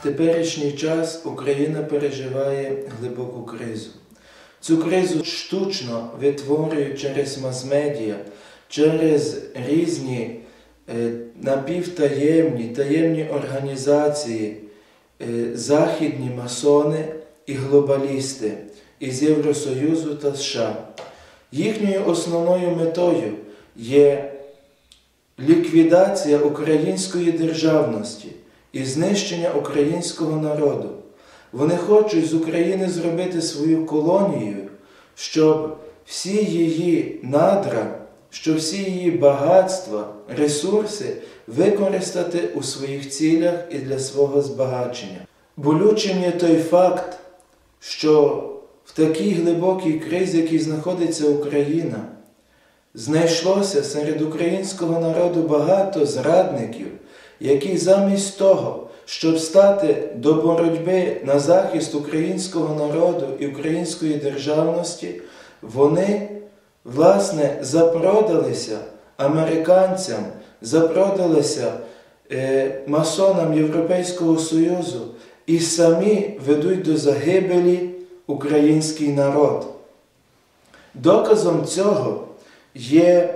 В теперішній час Україна переживає глибоку кризу. Цю кризу штучно витворюють через мас-медіа, через різні е, напівтаємні таємні організації, е, західні масони і глобалісти із Євросоюзу та США. Їхньою основною метою є ліквідація української державності і знищення українського народу. Вони хочуть з України зробити свою колонію, щоб всі її надра, щоб всі її багатства, ресурси використати у своїх цілях і для свого збагачення. Болючим є той факт, що в такій глибокій кризі, в якій знаходиться Україна, знайшлося серед українського народу багато зрадників, які замість того, щоб стати до боротьби на захист українського народу і української державності, вони, власне, запродалися американцям, запродалися е, масонам Європейського Союзу і самі ведуть до загибелі український народ. Доказом цього є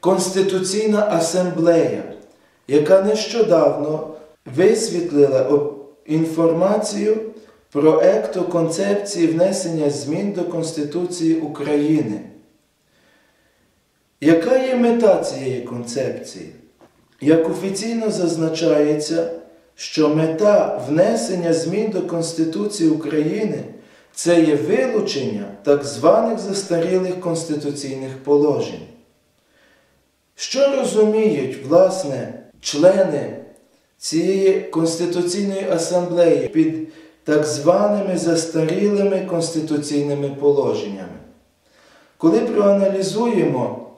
Конституційна асамблея, яка нещодавно висвітлила інформацію про екту концепції внесення змін до Конституції України. Яка є мета цієї концепції? Як офіційно зазначається, що мета внесення змін до Конституції України це є вилучення так званих застарілих конституційних положень. Що розуміють, власне, члени цієї Конституційної асамблеї під так званими застарілими конституційними положеннями? Коли проаналізуємо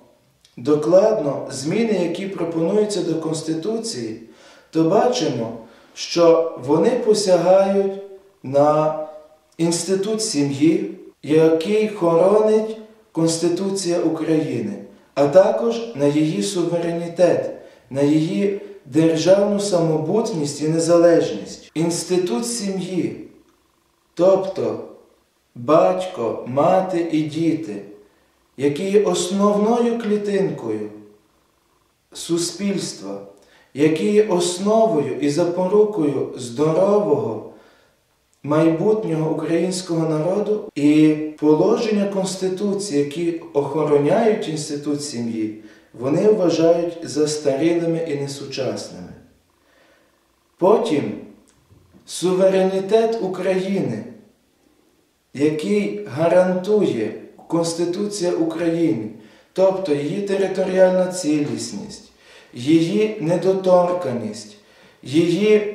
докладно зміни, які пропонуються до Конституції, то бачимо, що вони посягають на інститут сім'ї, який хоронить Конституція України, а також на її суверенітет, на її державну самобутність і незалежність. Інститут сім'ї, тобто батько, мати і діти, які є основною клітинкою суспільства, які є основою і запорукою здорового майбутнього українського народу і положення Конституції, які охороняють інститут сім'ї, вони вважають застарілими і несучасними. Потім суверенітет України, який гарантує Конституція України, тобто її територіальна цілісність, її недоторканість, її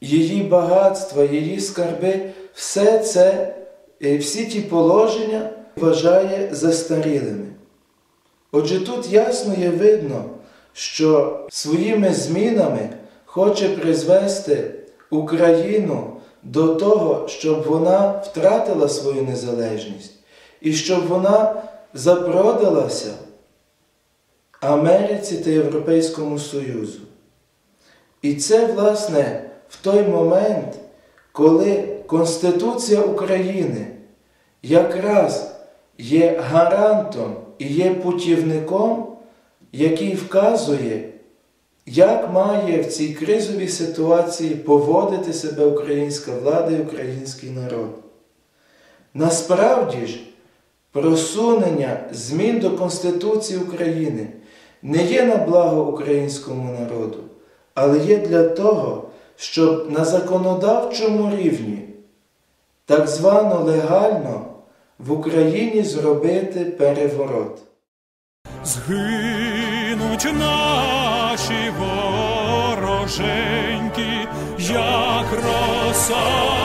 її багатства, її скарби, все це, е, всі ті положення вважає застарілими. Отже, тут ясно є видно, що своїми змінами хоче призвести Україну до того, щоб вона втратила свою незалежність і щоб вона запродалася Америці та Європейському Союзу. І це, власне, в той момент, коли Конституція України якраз є гарантом і є путівником, який вказує, як має в цій кризовій ситуації поводити себе українська влада і український народ. Насправді ж, просунення змін до Конституції України не є на благо українському народу, але є для того, щоб на законодавчому рівні, так звано легально, в Україні зробити переворот. Згинуть наші вороженьки, як роса.